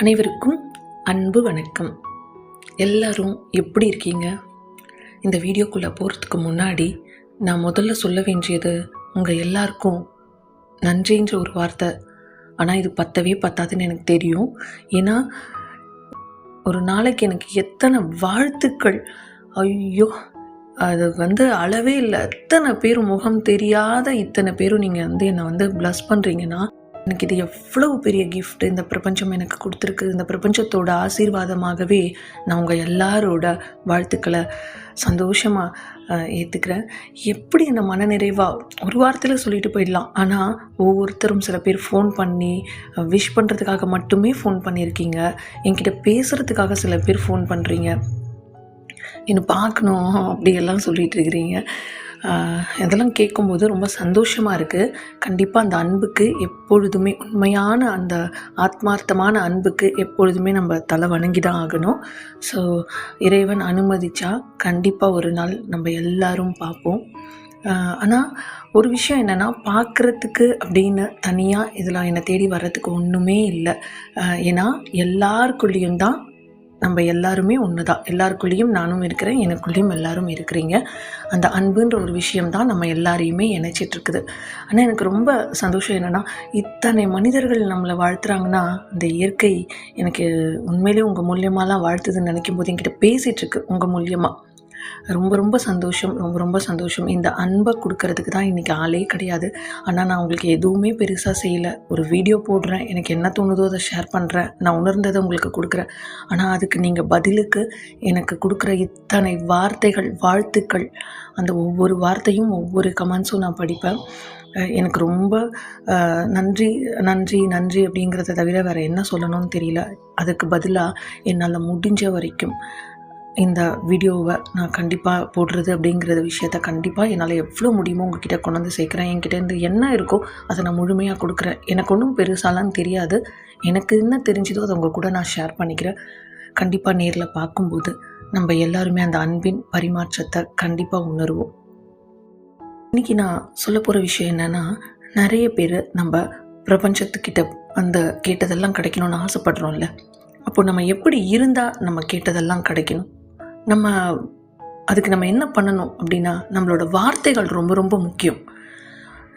அனைவருக்கும் அன்பு வணக்கம். எல்லாரும் எப்படி இருக்கீங்க? இந்த வீடியோக்குள்ளே போகிறதுக்கு முன்னாடி நான் முதல்ல சொல்ல வேண்டியது உங்கள் எல்லாருக்கும் நன்றின்ற ஒரு வார்த்தை. ஆனால் இது பத்தவே பத்தாதுன்னு எனக்கு தெரியும். ஏன்னா ஒரு நாளைக்கு எனக்கு எத்தனை வாழ்த்துக்கள். ஐயோ அது வந்து அளவே இல்லை. எத்தனை பேர் முகம் தெரியாத இத்தனை பேரும் நீங்கள் வந்து என்னை வந்து ப்ளஸ் பண்ணுறீங்கன்னா எனக்கு இது எவ்வளவு பெரிய கிஃப்ட் இந்த பிரபஞ்சம் எனக்கு கொடுத்துருக்கு இந்த பிரபஞ்சத்தோட ஆசீர்வாதமாகவே நான் உங்கள் எல்லாரோட வாழ்த்துக்களை சந்தோஷமாக ஏற்றுக்கிறேன் எப்படி இந்த மனநிறைவாக ஒரு வாரத்தில் சொல்லிட்டு போயிடலாம். ஆனால் ஒவ்வொருத்தரும் சில பேர் ஃபோன் பண்ணி விஷ் பண்ணுறதுக்காக மட்டுமே ஃபோன் பண்ணியிருக்கீங்க. என்கிட்ட பேசுகிறதுக்காக சில பேர் ஃபோன் பண்ணுறீங்க என்னை பார்க்கணும் அப்படியெல்லாம் சொல்லிட்டு இருக்கிறீங்க. இதெல்லாம் கேட்கும்போது ரொம்ப சந்தோஷமாக இருக்குது கண்டிப்பாக அந்த அன்புக்கு எப்பொழுதுமே உண்மையான அந்த ஆத்மார்த்தமான அன்புக்கு எப்பொழுதுமே நம்ம தலை வணங்கி தான் ஆகணும். ஸோ இறைவன் அனுமதிச்சா கண்டிப்பாக ஒரு நாள் நம்ம எல்லாரும் பார்ப்போம். ஆனால் ஒரு விஷயம் என்னென்னா பார்க்குறதுக்கு அப்படின்னு தனியாக இதில் என்னை தேடி வர்றதுக்கு ஒன்றுமே இல்லை. ஏன்னா எல்லாருக்குள்ளேயும் தான் நம்ம எல்லாருமே ஒன்று தான் எல்லாருக்குள்ளேயும் நானும் இருக்கிறேன் எனக்குள்ளேயும் எல்லாரும் இருக்கிறீங்க. அந்த அன்புன்ற ஒரு விஷயம் தான் நம்ம எல்லாரையுமே இணைச்சிட்ருக்குது. ஆனால் எனக்கு ரொம்ப சந்தோஷம் என்னென்னா இத்தனை மனிதர்கள் நம்மளை வாழ்த்துறாங்கன்னா இந்த இயற்கை எனக்கு உண்மையிலேயே உங்கள் மூலியமாலாம் வாழ்த்துதுன்னு நினைக்கும் போது என்கிட்ட பேசிகிட்ருக்கு உங்கள் மூலியமாக ரொம்ப ரொம்ப சந்தோஷம் ரொம்ப ரொம்ப சந்தோஷம். இந்த அன்பை கொடுக்கறதுக்கு தான் இன்றைக்கி ஆளே கிடையாது. ஆனால் நான் உங்களுக்கு எதுவுமே பெருசாக செய்யலை. ஒரு வீடியோ போடுறேன் எனக்கு என்ன தோணுதோ அதை ஷேர் பண்ணுறேன் நான் உணர்ந்ததை உங்களுக்கு கொடுக்குறேன். ஆனால் அதுக்கு நீங்கள் பதிலுக்கு எனக்கு கொடுக்குற இத்தனை வார்த்தைகள் வாழ்த்துக்கள் அந்த ஒவ்வொரு வார்த்தையும் ஒவ்வொரு கமெண்ட்ஸும் நான் படிப்பேன். எனக்கு ரொம்ப நன்றி நன்றி நன்றி அப்படிங்கிறத தவிர வேறு என்ன சொல்லணும்னு தெரியல. அதுக்கு பதிலாக என்னால் முடிஞ்ச வரைக்கும் இந்த வீடியோவை நான் கண்டிப்பாக போடுறது அப்படிங்கிறத விஷயத்த கண்டிப்பாக என்னால் எவ்வளோ முடியுமோ உங்ககிட்ட கொண்டு வந்து சேர்க்குறேன். என்கிட்ட இருந்து என்ன இருக்கோ அதை நான் முழுமையாக கொடுக்குறேன். எனக்கு ஒன்றும் பெருசாலாம் தெரியாது. எனக்கு என்ன தெரிஞ்சதோ அதை உங்கள் கூட நான் ஷேர் பண்ணிக்கிறேன். கண்டிப்பாக நேரில் பார்க்கும்போது நம்ம எல்லாருமே அந்த அன்பின் பரிமாற்றத்தை கண்டிப்பாக உணர்வோம். இன்னைக்கு நான் சொல்ல போகிற விஷயம் என்னென்னா நிறைய பேர் நம்ம பிரபஞ்சத்துக்கிட்ட அந்த கேட்டதெல்லாம் கிடைக்கணும்னு ஆசைப்படுறோம்ல. அப்போ நம்ம எப்படி இருந்தால் நம்ம கேட்டதெல்லாம் கிடைக்கணும்? நம்ம அதுக்கு நம்ம என்ன பண்ணணும் அப்படின்னா நம்மளோட வார்த்தைகள் ரொம்ப ரொம்ப முக்கியம்.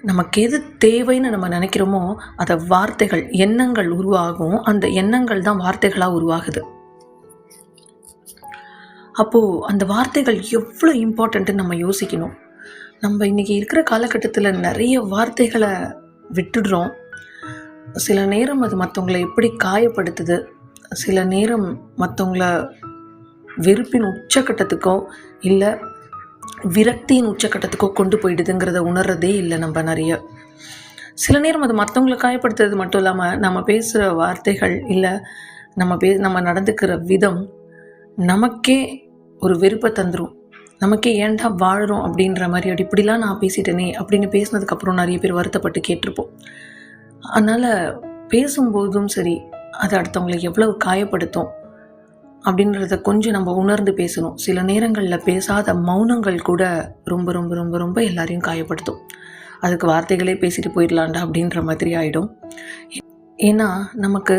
நமக்கு எது தேவைன்னு நம்ம நினைக்கிறோமோ அதை வார்த்தைகள் எண்ணங்கள் உருவாகும். அந்த எண்ணங்கள் தான் வார்த்தைகளாக உருவாகுது. அப்போது அந்த வார்த்தைகள் எவ்வளோ இம்பார்ட்டண்ட்டுன்னு நம்ம யோசிக்கணும். நம்ம இன்றைக்கி இருக்கிற காலகட்டத்தில் நிறைய வார்த்தைகளை விட்டுடுறோம். சில நேரம் அது மற்றவங்களை எப்படி காயப்படுத்துது? சில நேரம் மற்றவங்கள வெறுப்பின் உச்சக்கட்டத்துக்கோ இல்லை விரக்தியின் உச்சக்கட்டத்துக்கோ கொண்டு போயிடுதுங்கிறத உணர்றதே இல்லை நம்ம நிறைய. சில நேரம் அது மற்றவங்களை காயப்படுத்துறது மட்டும் இல்லாமல் நம்ம பேசுகிற வார்த்தைகள் இல்லை நம்ம பே நம்ம நடந்துக்கிற விதம் நமக்கே ஒரு வெறுப்பை தந்துடும் நமக்கே ஏன்டா வாழுறோம் அப்படின்ற மாதிரி அப்படி இப்படிலாம் நான் பேசிட்டேனே அப்படின்னு பேசினதுக்கப்புறம் நிறைய பேர் வருத்தப்பட்டு கேட்டிருப்போம். அதனால் பேசும்போதும் சரி அது அடுத்தவங்களை எவ்வளவு காயப்படுத்தும் அப்படின்றத கொஞ்சம் நம்ம உணர்ந்து பேசணும். சில நேரங்களில் பேசாத மௌனங்கள் கூட ரொம்ப ரொம்ப ரொம்ப ரொம்ப எல்லாரையும் காயப்படுத்தும். அதுக்கு வார்த்தைகளே பேசிட்டு போயிடலாண்டா அப்படின்ற மாதிரி ஆகிடும் ஏன்னா நமக்கு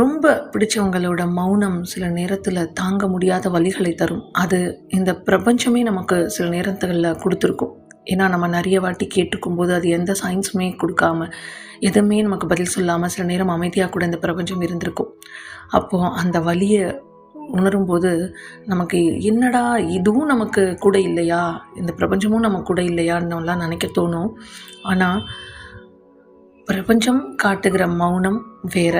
ரொம்ப பிடிச்சவங்களோட மௌனம் சில நேரத்தில் தாங்க முடியாத வழிகளை தரும். அது இந்த பிரபஞ்சமே நமக்கு சில நேரங்களில் கொடுத்துருக்கும். ஏன்னா நம்ம நிறைய வாட்டி கேட்டுக்கும் போது அது எந்த சயின்ஸுமே கொடுக்காம எதுவுமே நமக்கு பதில் சொல்லாமல் சில நேரம் அமைதியாக கூட இந்த பிரபஞ்சம் இருந்திருக்கும். அப்போது அந்த வழியை உணரும்போது நமக்கு என்னடா இதுவும் நமக்கு கூட இல்லையா? இந்த பிரபஞ்சமும் நமக்கு கூட இல்லையான்னுலாம் நினைக்க தோணும். ஆனால் பிரபஞ்சம் காட்டுகிற மௌனம் வேற.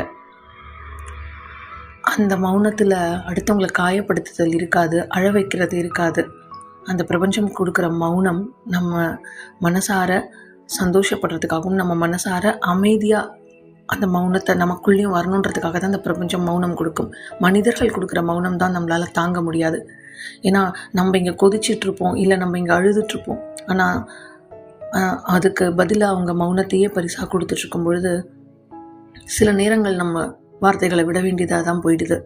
அந்த மௌனத்தில் அடுத்தவங்களை காயப்படுத்துதல் இருக்காது அழ வைக்கிறது இருக்காது. அந்த பிரபஞ்சம் கொடுக்குற மௌனம் நம்ம மனசார சந்தோஷப்படுறதுக்காகவும் நம்ம மனசார அமைதியாக அந்த மௌனத்தை நமக்குள்ளேயும் வரணுன்றதுக்காக தான் அந்த பிரபஞ்சம் மௌனம் கொடுக்கும். மனிதர்கள் கொடுக்குற மௌனம் தான் நம்மளால் தாங்க முடியாது. ஏன்னா நம்ம இங்கே கொதிச்சிட்ருப்போம் இல்லை நம்ம இங்கே அழுதுட்ருப்போம் ஆனால் அதுக்கு பதிலாக அவங்க மௌனத்தையே பரிசாக கொடுத்துட்ருக்கும் பொழுது சில நேரங்கள் நம்ம வார்த்தைகளை விட வேண்டியதாக தான் போயிடுது.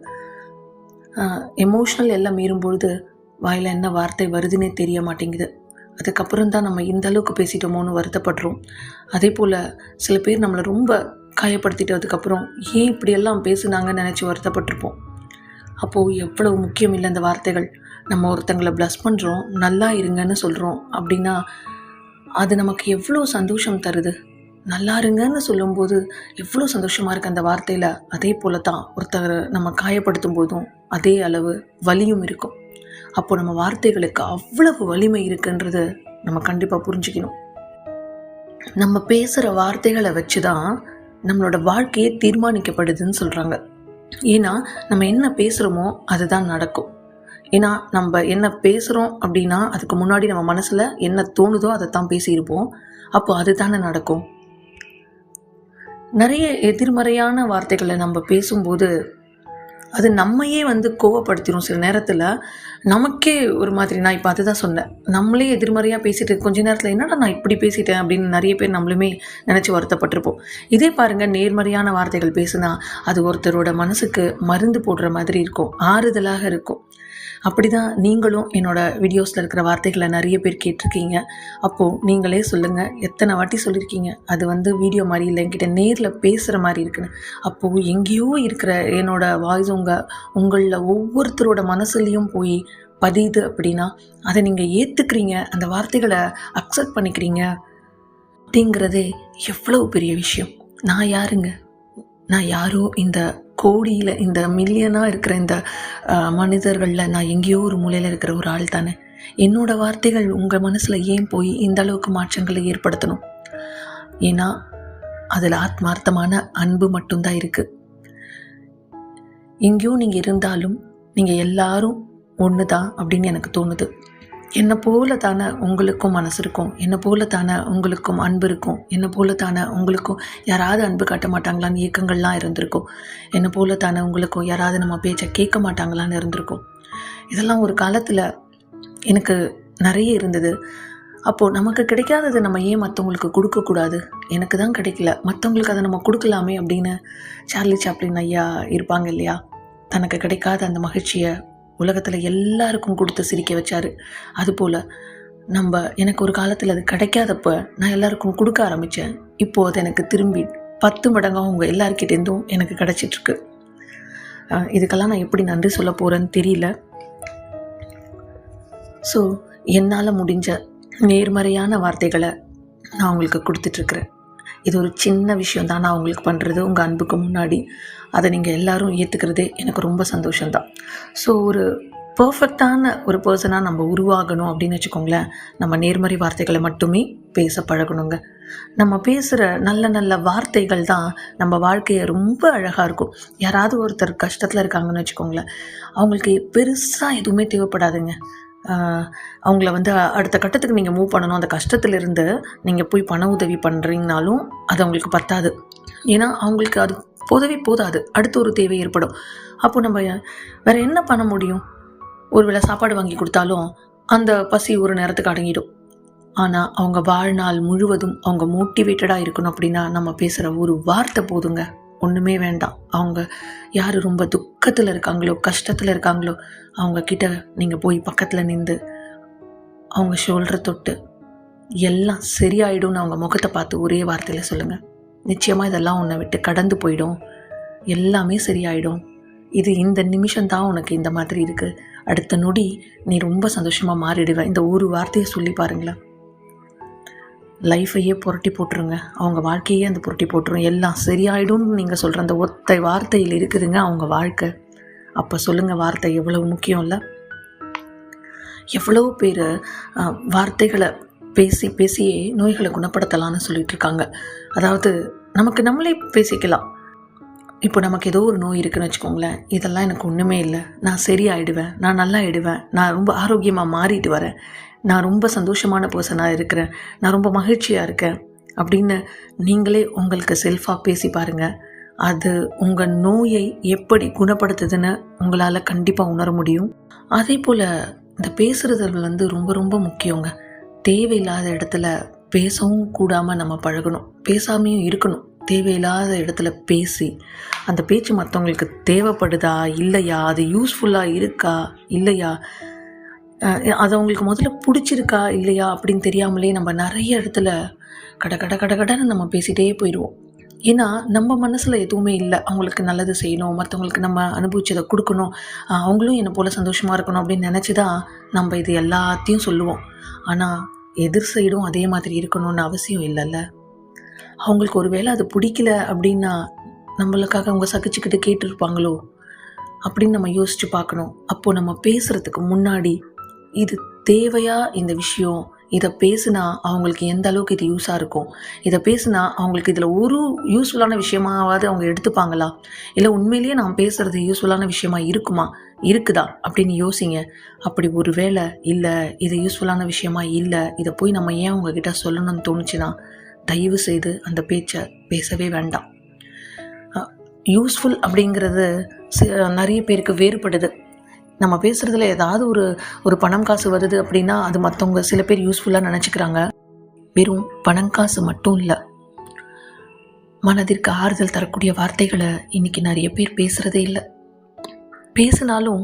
எமோஷ்னல் எல்லாம் மீறும்பொழுது வாயில் என்ன வார்த்தை வருதுன்னே தெரிய மாட்டேங்குது. அதுக்கப்புறம் தான் நம்ம இந்த அளவுக்கு பேசிட்டோமோன்னு வருத்தப்படுறோம். அதே போல் சில பேர் நம்மளை ரொம்ப காயப்படுத்திட்டதுக்கப்புறம் ஏன் இப்படியெல்லாம் பேசுனாங்கன்னு நினச்சி வருத்தப்பட்டிருப்போம். அப்போது எவ்வளவு முக்கியம் இல்லை இந்த வார்த்தைகள். நம்ம ஒருத்தங்களை ப்ளஸ் பண்ணுறோம் நல்லா இருங்கன்னு சொல்கிறோம் அப்படின்னா அது நமக்கு எவ்வளோ சந்தோஷம் தருது? நல்லா இருங்கன்னு சொல்லும்போது எவ்வளோ சந்தோஷமாக இருக்குது அந்த வார்த்தையில்? அதே போல தான் ஒருத்தரை நம்ம காயப்படுத்தும் போதும் அதே அளவு வலியும் இருக்கும். அப்போ நம்ம வார்த்தைகளுக்கு அவ்வளவு வலிமை இருக்குன்றது நம்ம கண்டிப்பாக புரிஞ்சுக்கணும். நம்ம பேசுகிற வார்த்தைகளை வச்சு தான் நம்மளோட வாழ்க்கையே தீர்மானிக்கப்படுதுன்னு சொல்கிறாங்க ஏன்னா நம்ம என்ன பேசுகிறோமோ அதுதான் நடக்கும். ஏன்னா நம்ம என்ன பேசுகிறோம் அப்படின்னா அதுக்கு முன்னாடி நம்ம மனசில் என்ன தோணுதோ அதை தான் பேசியிருப்போம். அப்போ அதுதானே நடக்கும். நிறைய எதிர்மறையான வார்த்தைகளை நம்ம பேசும்போது அது நம்மையே வந்து கோவப்படுத்திடும் சில நேரத்தில். நமக்கே ஒரு மாதிரி நான் இப்போ அதுதான் சொன்னேன். நம்மளே எதிர்மறையாக பேசிட்டு கொஞ்ச நேரத்தில் என்னடா நான் இப்படி பேசிட்டேன் அப்படின்னு நிறைய பேர் நம்மளுமே நினச்சி வருத்தப்பட்டிருப்போம். இதே பாருங்கள் நேர்மறையான வார்த்தைகள் பேசுனா அது ஒருத்தரோட மனசுக்கு மருந்து போடுற மாதிரி இருக்கும் ஆறுதலாக இருக்கும். அப்படி தான் நீங்களும் என்னோட வீடியோஸில் இருக்கிற வார்த்தைகளை நிறைய பேர் கேட்டிருக்கீங்க. அப்போது நீங்களே சொல்லுங்கள் எத்தனை வாட்டி சொல்லியிருக்கீங்க? அது வந்து வீடியோ மாதிரி இல்லை என்கிட்ட நேரில் பேசுகிற மாதிரி இருக்குன்னு. அப்போது எங்கேயோ இருக்கிற என்னோட வாய்ஸ் உங்கள் உங்களில் ஒவ்வொருத்தரோட மனசுலேயும் போய் பதியுது அப்படின்னா அதை நீங்கள் ஏற்றுக்கிறீங்க அந்த வார்த்தைகளை அக்செப்ட் பண்ணிக்கிறீங்க அப்படிங்கிறதே எவ்வளவு பெரிய விஷயம். நான் யாருங்க? நான் யாரோ இந்த கோடியில் இந்த மில்லியனாக இருக்கிற இந்த மனிதர்களில் நான் எங்கேயோ ஒரு மூலையில் இருக்கிற ஒரு ஆள் தானே. என்னோடய வார்த்தைகள் உங்கள் மனசில் ஏன் போய் இந்த அளவுக்கு மாற்றங்களை ஏற்படுத்தணும்? ஏன்னா அதில் ஆத்மார்த்தமான அன்பு மட்டும்தான் இருக்குது எங்கேயோ நீங்கள் இருந்தாலும் நீங்கள் எல்லாரும் ஒன்று தான் அப்படின்னு எனக்கு தோணுது. என்னை போல தானே உங்களுக்கும் மனசு இருக்கும்? என்னை போல தானே உங்களுக்கும் அன்பு இருக்கும்? என்னை போல தானே உங்களுக்கும் யாராவது அன்பு காட்ட மாட்டாங்களான்னு இயக்கங்கள்லாம் இருந்திருக்கும். என்னை போல தானே உங்களுக்கும் யாராவது நம்ம பேச்சை கேட்க மாட்டாங்களான்னு இருந்திருக்கும். இதெல்லாம் ஒரு காலத்தில் எனக்கு நிறைய இருந்தது. அப்போது நமக்கு கிடைக்காதது நம்ம ஏன் மற்றவங்களுக்கு கொடுக்கக்கூடாது எனக்கு தான் கிடைக்கல. மற்றவங்களுக்கு அதை நம்ம கொடுக்கலாமே அப்படின்னு சார்லி சாப்ளின் ஐயா இருப்பாங்க இல்லையா? தனக்கு கிடைக்காத அந்த மகிழ்ச்சியை உலகத்தில் எல்லாருக்கும் கொடுத்து சிரிக்க வச்சாரு. அதுபோல் நம்ம எனக்கு ஒரு காலத்தில் அது கிடைக்காதப்ப நான் எல்லாருக்கும் கொடுக்க ஆரம்பித்தேன் இப்போது அது எனக்கு திரும்பி பத்து மடங்காக உங்கள் எல்லாருக்கிட்டேருந்தும் எனக்கு கிடச்சிட்ருக்கு. இதுக்கெல்லாம் நான் எப்படி நன்றி சொல்ல போகிறேன்னு தெரியல. ஸோ என்னால் முடிஞ்ச நேர்மறையான வார்த்தைகளை நான் உங்களுக்கு கொடுத்துட்ருக்குறேன். இது ஒரு சின்ன விஷயம் தான் நான் உங்களுக்கு பண்ணுறது உங்கள் அன்புக்கு முன்னாடி. அதை நீங்கள் எல்லோரும் ஏற்றுக்கிறதே எனக்கு ரொம்ப சந்தோஷம்தான். ஸோ ஒரு பர்ஃபெக்டான ஒரு பர்சனாக நம்ம உருவாகணும் அப்படின்னு வச்சுக்கோங்களேன். நம்ம நேர்மறை வார்த்தைகளை மட்டுமே பேச பழகணுங்க. நம்ம பேசுகிற நல்ல நல்ல வார்த்தைகள் தான் நம்ம வாழ்க்கையை ரொம்ப அழகாக இருக்கும். யாராவது ஒருத்தர் கஷ்டத்தில் இருக்காங்கன்னு வச்சுக்கோங்களேன். அவங்களுக்கு பெருசாக எதுவுமே தேவைப்படாதுங்க. அவங்கள வந்து அடுத்த கட்டத்துக்கு நீங்கள் மூவ் பண்ணணும். அந்த கஷ்டத்துலேருந்து நீங்கள் போய் பண உதவி பண்ணுறீங்கனாலும் அது அவங்களுக்கு பத்தாது. ஏன்னா அவங்களுக்கு அது உதவி போதாது. அடுத்த ஒரு தேவை ஏற்படும். அப்போ நம்ம வேறு என்ன பண்ண முடியும்? ஒரு வேளை சாப்பாடு வாங்கி கொடுத்தாலும் அந்த பசி ஒரு நேரத்துக்கு அடங்கிடும். ஆனால் அவங்க வாழ்நாள் முழுவதும் அவங்க மோட்டிவேட்டடாக இருக்கணும் அப்படின்னா நம்ம பேசுகிற ஒரு வார்த்தை போதுங்க. ஒன்றுமே வேண்டாம். அவங்க யார் ரொம்ப துக்கத்தில் இருக்காங்களோ கஷ்டத்தில் இருக்காங்களோ அவங்கக்கிட்ட நீங்கள் போய் பக்கத்தில் நின்று அவங்க ஷோல்டரை தொட்டு எல்லாம் சரியாயிடும்னு அவங்க முகத்தை பார்த்து ஒரே வார்த்தையில் சொல்லுங்கள் நிச்சயமாக இதெல்லாம் உன்னை விட்டு கடந்து போயிடும். எல்லாமே சரியாயிடும். இது இந்த நிமிஷம் தான் உனக்கு இந்த மாதிரி இருக்குது அடுத்த நொடி நீ ரொம்ப சந்தோஷமாக மாறிடுவேன் இந்த ஒரு வார்த்தையை சொல்லி பாருங்களேன். லைஃப்பையே புரட்டி போட்டுருங்க. அவங்க வாழ்க்கையே அந்த புரட்டி போட்டுரும். எல்லாம் சரியாயிடும்னு நீங்கள் சொல்கிற அந்த ஒத்தை வார்த்தையில் இருக்குதுங்க அவங்க வாழ்க்கை. அப்போ சொல்லுங்கள் வார்த்தை எவ்வளவு முக்கியம் இல்லை எவ்வளோ பேர் வார்த்தைகளை பேசி பேசியே நோய்களை குணப்படுத்தலாம்னு சொல்லிட்டு இருக்காங்க அதாவது நமக்கு நம்மளே பேசிக்கலாம். இப்போ நமக்கு ஏதோ ஒரு நோய் இருக்குன்னு வச்சுக்கோங்களேன். இதெல்லாம் எனக்கு ஒன்றுமே இல்லை. நான் சரியாயிடுவேன். நான் நல்லா ஆயிடுவேன் நான் ரொம்ப ஆரோக்கியமாக மாறிட்டு வரேன். நான் ரொம்ப சந்தோஷமான பர்சனாக இருக்கிறேன். நான் ரொம்ப மகிழ்ச்சியாக இருக்கேன். அப்படின்னு நீங்களே உங்களுக்கு செல்ஃபாக பேசி பாருங்கள் அது உங்கள் நோயை எப்படி குணப்படுத்துதுன்னு உங்களால் கண்டிப்பாக உணர முடியும். அதே போல் இந்த பேசுகிறது வந்து ரொம்ப ரொம்ப முக்கியங்க. தேவையில்லாத இடத்துல பேசவும் கூடாமல் நம்ம பழகணும். பேசாமையும் இருக்கணும். தேவையில்லாத இடத்துல பேசி அந்த பேச்சு மற்றவங்களுக்கு தேவைப்படுதா இல்லையா அது யூஸ்ஃபுல்லாக இருக்கா இல்லையா அது அவங்களுக்கு முதல்ல பிடிச்சிருக்கா இல்லையா அப்படின்னு தெரியாமலே நம்ம நிறைய இடத்துல கட கட கட கடன்னு நம்ம பேசிகிட்டே போயிடுவோம். ஏன்னா நம்ம மனசில் எதுவுமே இல்லை. அவங்களுக்கு நல்லது செய்யணும் மற்றவங்களுக்கு நம்ம அனுபவிச்சதை கொடுக்கணும். அவங்களும் என்னை போல் சந்தோஷமாக இருக்கணும் அப்படின்னு நினச்சி தான் நம்ம இது எல்லாத்தையும் சொல்லுவோம். ஆனால் எதிர் சைடும் அதே மாதிரி இருக்கணும்னு அவசியம் இல்லைல்ல. அவங்களுக்கு ஒருவேளை அது பிடிக்கல அப்படின்னா நம்மளுக்காக அவங்க சகிச்சுக்கிட்டு கேட்டிருப்பாங்களோ அப்படின்னு நம்ம யோசிச்சு பார்க்கணும். அப்போது நம்ம பேசுகிறதுக்கு முன்னாடி இது தேவையா இந்த விஷயம்? இதை பேசுனா அவங்களுக்கு எந்த அளவுக்கு இது யூஸாக இருக்கும்? இதை பேசுனா அவங்களுக்கு இதில் ஒரு யூஸ்ஃபுல்லான விஷயமாவது அவங்க எடுத்துப்பாங்களா? இல்லை உண்மையிலேயே நான் பேசுகிறது யூஸ்ஃபுல்லான விஷயமா இருக்குமா? இருக்குதா? அப்படின்னு யோசிங்க. அப்படி ஒரு வேளை இல்லை இது யூஸ்ஃபுல்லான விஷயமா இல்லை இதை போய் நம்ம ஏன் அவங்கக்கிட்ட சொல்லணும்னு தோணுச்சுன்னா தயவு செய்து அந்த பேச்சை பேசவே வேண்டாம். யூஸ்ஃபுல் அப்படிங்கிறது நிறைய பேருக்கு வேறுபடுது. நம்ம பேசுகிறதுல ஏதாவது ஒரு ஒரு பணம் காசு வருது அப்படின்னா அது மற்றவங்க சில பேர் யூஸ்ஃபுல்லாக நினச்சிக்கிறாங்க. வெறும் பணம் காசு மட்டும் இல்லை. மனதிற்கு ஆறுதல் தரக்கூடிய வார்த்தைகளை இன்னைக்கு நிறைய பேர் பேசுகிறதே இல்லை. பேசினாலும்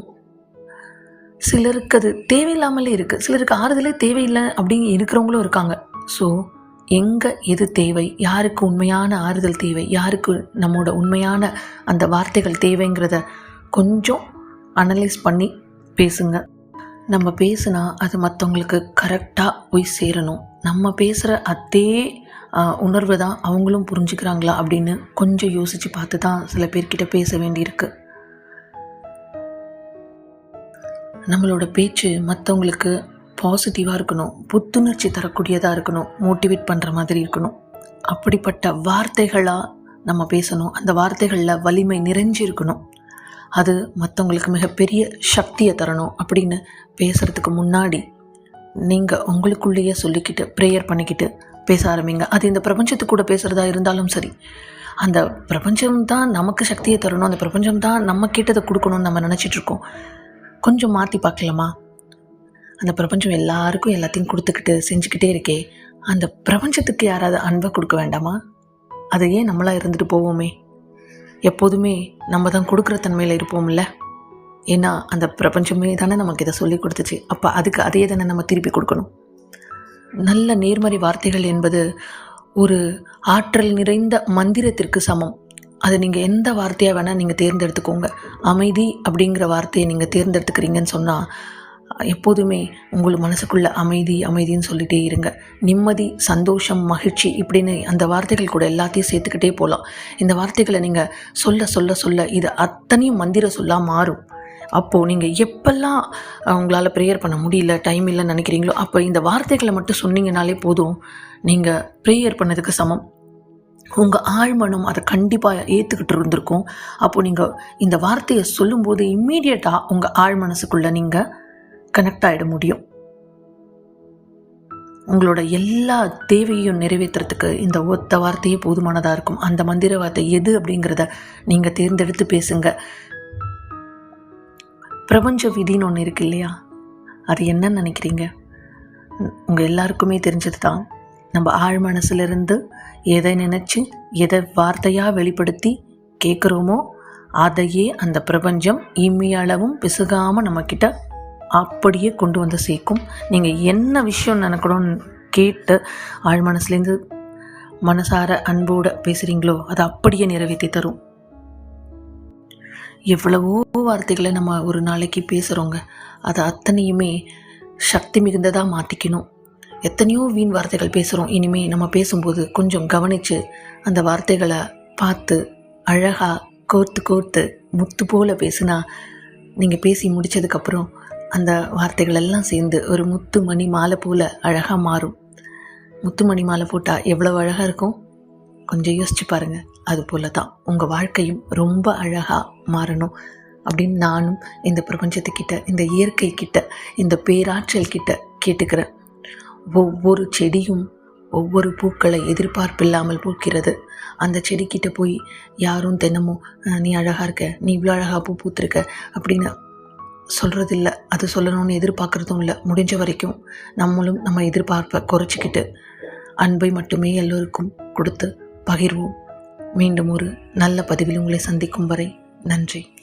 சிலருக்கு அது தேவையில்லாமலே இருக்குது சிலருக்கு ஆறுதலே தேவையில்லை அப்படின்னு இருக்கிறவங்களும் இருக்காங்க. ஸோ எங்கே எது தேவை? யாருக்கு உண்மையான ஆறுதல் தேவை? யாருக்கு நம்மோட உண்மையான அந்த வார்த்தைகள் தேவைங்கிறத கொஞ்சம் அனலைஸ் பண்ணி பேசுங்க. நம்ம பேசுனா அது மற்றவங்களுக்கு கரெக்டாக போய் சேரணும். நம்ம பேசுகிற அதே உணர்வு தான் அவங்களும் புரிஞ்சுக்கிறாங்களா அப்படின்னு கொஞ்சம் யோசித்து பார்த்து தான் சில பேர்கிட்ட பேச வேண்டியிருக்கு. நம்மளோட பேச்சு மற்றவங்களுக்கு பாசிட்டிவாக இருக்கணும். புத்துணர்ச்சி தரக்கூடியதாக இருக்கணும். மோட்டிவேட் பண்ணுற மாதிரி இருக்கணும். அப்படிப்பட்ட வார்த்தைகளாக நம்ம பேசணும். அந்த வார்த்தைகளில் வலிமை நிறைஞ்சு இருக்கணும் அது மற்றவங்களுக்கு மிகப்பெரிய சக்தியை தரணும் அப்படின்னு பேசுகிறதுக்கு முன்னாடி நீங்கள் உங்களுக்குள்ளேயே சொல்லிக்கிட்டு ப்ரேயர் பண்ணிக்கிட்டு பேச ஆரம்பிங்க. அது இந்த பிரபஞ்சத்துக்கு கூட பேசுகிறதா இருந்தாலும் சரி. அந்த பிரபஞ்சம் தான் நமக்கு சக்தியை தரணும். அந்த பிரபஞ்சம் தான் நம்ம கேட்டதை கொடுக்கணும்னு நம்ம நினச்சிட்டு இருக்கோம். கொஞ்சம் மாற்றி பார்க்கலாமா? அந்த பிரபஞ்சம் எல்லாருக்கும் எல்லாத்தையும் கொடுத்துக்கிட்டு செஞ்சுக்கிட்டே இருக்கே. அந்த பிரபஞ்சத்துக்கு யாராவது அன்பை கொடுக்க வேண்டாமா? அது ஏன் நம்மளாக இருந்துட்டு போவோமே. எப்போதுமே நம்ம தான் கொடுக்குற தன்மையில் இருப்போம்ல? ஏன்னா அந்த பிரபஞ்சமே தானே நமக்கு இதை சொல்லி கொடுத்துச்சு. அப்போ அதுக்கு அதையே தானே நம்ம திருப்பி கொடுக்கணும். நல்ல நேர்மறை வார்த்தைகள் என்பது ஒரு ஆற்றல் நிறைந்த மந்திரத்திற்கு சமம். அது நீங்கள் எந்த வார்த்தையாக வேணால் நீங்கள் தேர்ந்தெடுத்துக்கோங்க. அமைதி அப்படிங்கிற வார்த்தையை நீங்கள் தேர்ந்தெடுத்துக்கிறீங்கன்னு சொன்னால் எப்போதுமே உங்கள் மனசுக்குள்ள அமைதி அமைதின்னு சொல்லிட்டே இருங்க. நிம்மதி சந்தோஷம் மகிழ்ச்சி இப்படின்னு அந்த வார்த்தைகள் கூட எல்லாத்தையும் சேர்த்துக்கிட்டே போகலாம் இந்த வார்த்தைகளை நீங்கள் சொல்ல சொல்ல சொல்ல இது அத்தனையும் மந்திர சொல்லாக மாறும். அப்போது நீங்கள் எப்பெல்லாம் உங்களால் ப்ரேயர் பண்ண முடியல டைம் இல்லைன்னு நினைக்கிறீங்களோ அப்போ இந்த வார்த்தைகளை மட்டும் சொன்னீங்கனாலே போதும். நீங்கள் ப்ரேயர் பண்ணதுக்கு சமம். உங்கள் ஆழ்மனம் அதை கண்டிப்பாக ஏற்றுக்கிட்டு இருந்திருக்கும். அப்போது நீங்கள் இந்த வார்த்தையை சொல்லும்போது இம்மீடியட்டாக உங்கள் ஆழ் மனசுக்குள்ளே நீங்கள் கனெக்ட் ஆகிட முடியும். உங்களோட எல்லா தேவையும் நிறைவேற்றுறதுக்கு இந்த ஒத்த வார்த்தையே போதுமானதாக இருக்கும். அந்த மந்திர வார்த்தை எது அப்படிங்கிறத நீங்கள் தேர்ந்தெடுத்து பேசுங்க. பிரபஞ்ச விதின்னு ஒன்று இருக்கு இல்லையா? அது என்னன்னு நினைக்கிறீங்க? உங்கள் எல்லாருக்குமே தெரிஞ்சது தான் நம்ம ஆழ் மனசுலேருந்து எதை நினச்சி எதை வார்த்தையாக வெளிப்படுத்தி கேட்குறோமோ அதையே அந்த பிரபஞ்சம் இம்மியளவும் பிசுகாமல் நம்மக்கிட்ட அப்படியே கொண்டு வந்து சேர்க்கும். நீங்கள் என்ன விஷயம் நினைக்கணும்னு கேட்டு ஆழ் மனசுலேருந்து மனசார அன்போடு பேசுகிறீங்களோ அதை அப்படியே நிறைவேற்றி தரும். எவ்வளவோ வார்த்தைகளை நம்ம ஒரு நாளைக்கு பேசுகிறோங்க அதை அத்தனையுமே சக்தி மிகுந்ததாக மாற்றிக்கணும் எத்தனையோ வீண் வார்த்தைகள் பேசுகிறோம் இனிமேல் நம்ம பேசும்போது கொஞ்சம் கவனித்து அந்த வார்த்தைகளை பார்த்து அழகாக கோர்த்து கோர்த்து முத்து போல பேசுனா நீங்கள் பேசி முடிச்சதுக்கப்புறம் அந்த வார்த்தைகள் எல்லாம் சேர்ந்து ஒரு முத்து மணி மாலை போல் அழகாக மாறும். முத்து மணி மாலை போட்டால் எவ்வளோ அழகாக இருக்கும்? கொஞ்சம் யோசிச்சு பாருங்கள் அது போல தான் உங்கள் வாழ்க்கையும் ரொம்ப அழகாக மாறணும் அப்படின்னு நானும் இந்த பிரபஞ்சத்துக்கிட்ட இந்த இயற்கை கிட்ட இந்த பேராற்றல் கிட்ட கேட்டுக்கிறேன். ஒவ்வொரு செடியும் ஒவ்வொரு பூக்களை எதிர்பார்ப்பில்லாமல் பூக்கிறது. அந்த செடிக்கிட்ட போய் யாரும் தினமும் நீ அழகாக இருக்க நீ இவ்வளோ அழகாக பூ பூத்திருக்க அப்படின்னு சொல்கிறதில்ல அது சொல்லணும்னு எதிர்பார்க்குறதும் இல்லை. முடிஞ்ச வரைக்கும் நம்மளும் நம்ம எதிர்பார்ப்பை குறைச்சிக்கிட்டு அன்பை மட்டுமே எல்லோருக்கும் கொடுத்து பகிர்வோம். மீண்டும் ஒரு நல்ல பதிவில் உங்களை சந்திக்கும் வரை நன்றி.